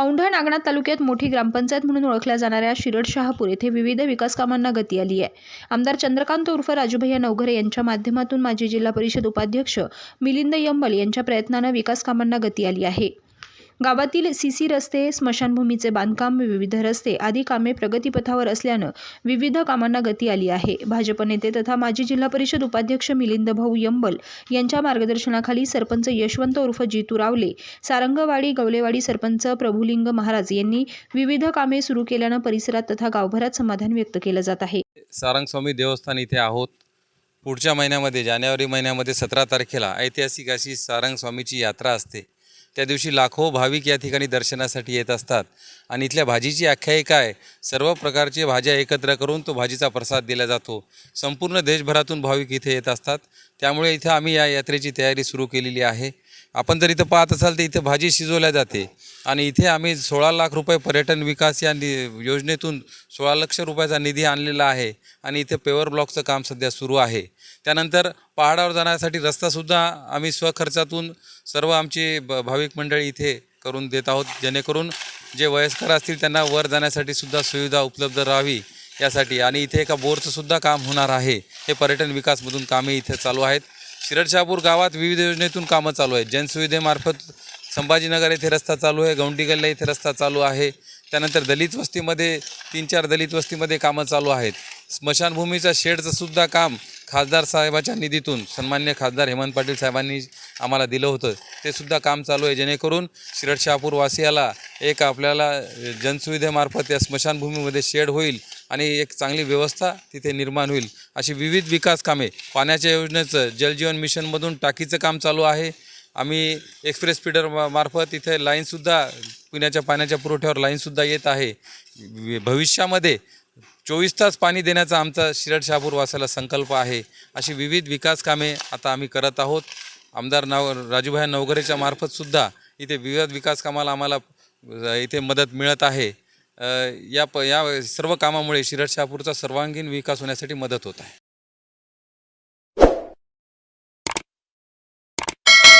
औंढा नागनाथ तालुक्यात मोठी ग्रामपंचायत म्हणून ओळखल्या जाणाऱ्या शिरड शहापूर येथे विविध विकास कामांना गती आली आहे. आमदार चंद्रकांत उर्फ राजूभैया नवघरे यांच्या माध्यमातून माजी जिल्हा परिषद उपाध्यक्ष मिलिंद यंबल यांच्या प्रयत्नानं विकास कामांना गती आली आहे. गावातील सीसी रस्ते स्मशानभूमीचे बांधकाम विविध रस्ते आदी कामे प्रगतीपथावर असल्यानं विविध कामांना गती आली आहे. भाजप नेते तथा माजी जिल्हा परिषद उपाध्यक्ष मिलिंद भाऊ यंबल यांच्या मार्गदर्शनाखाली सरपंच यशवंत उर्फ जितू रावले सारंगवाडी गवलेवाडी सरपंच प्रभुलिंग महाराज यांनी विविध कामे सुरू केल्यानं परिसरात तथा गावभरात समाधान व्यक्त केलं जात आहे. सारंगस्वामी देवस्थान इथे आहोत. पुढच्या महिन्यामध्ये जानेवारी महिन्यामध्ये सतरा तारखेला ऐतिहासिक अशी सारंगस्वामीची यात्रा असते. त्या दिवशी लाखो भाविक या ठिकाणी दर्शनासाठी येत असतात. आणि इथल्या भाजीची आख्यायिका आहे सर्व प्रकारचे भाज्या एकत्र करून तो भाजीचा प्रसाद दिला जातो. संपूर्ण देशभरातून भाविक इथे येत असतात. त्यामुळे इथं आम्ही या यात्रेची तयारी सुरू केलेली आहे. आपण जर इथं पाहत असाल तर इथं भाजी शिजवल्या जाते. आणि इथे आम्ही सोळा लाख रुपये पर्यटन विकास या नि योजनेतून सोळा लक्ष रुपयाचा निधी आणलेला आहे. आणि इथे पेवर ब्लॉकचं काम सध्या सुरू आहे. त्यानंतर पहाडावर जाण्यासाठी रस्तासुद्धा आम्ही स्वखर्चातून सर्व आमची ब भाविक मंडळी इथे करून देत आहोत. जेणेकरून जे वयस्कर असतील त्यांना वर जाण्यासाठी सुद्धा सुविधा उपलब्ध राहावी यासाठी. आणि इथे एका बोरचंसुद्धा काम होणार आहे. हे पर्यटन विकासमधून कामे इथे चालू आहेत. शिरडशापूर गावात विविध योजनेतून कामं चालू आहेत. जनसुविधेमार्फत संभाजीनगर येथे रस्ता चालू आहे गौंडी गल्ला येथे रस्ता चालू आहे. त्यानंतर दलित वस्तीमध्ये तीन चार दलित वस्तीमध्ये कामं चालू आहेत. स्मशानभूमीचा शेडचं सुद्धा काम खासदार साहेबाच्या निधीतून सन्मान्य खासदार हेमंत पाटील साहेबांनी आम्हाला दिलं होतं. ते सुद्धा काम चालू आहे. जेणेकरून शिरड वासियाला एक आपल्याला जनसुविधेमार्फत या स्मशानभूमीमध्ये शेड होईल आणि एक चांगली व्यवस्था तिथे निर्माण होईल. अशी विविध विकास कामे पाण्याच्या योजनेचं जलजीवन मिशनमधून टाकीचं काम चालू आहे. आम्ही एक्सप्रेस फीडर मार्फत इथे लाईनसुद्धा पिण्याच्या पाण्याच्या पुरवठ्यावर लाईनसुद्धा येत आहे. भविष्यामध्ये चोवीस तास पाणी देण्याचा आमचा शिरड शहापूर वासाला संकल्प आहे. अशी विविध विकास कामे आता आम्ही करत आहोत. आमदार नाव राजूभाई नवघरेच्या मार्फतसुद्धा इथे विविध विकास कामाला आम्हाला इथे मदत मिळत आहे. या प या सर्व कामामुळे शिरड शहापूरचा सर्वांगीण विकास होण्यासाठी मदत होत आहे.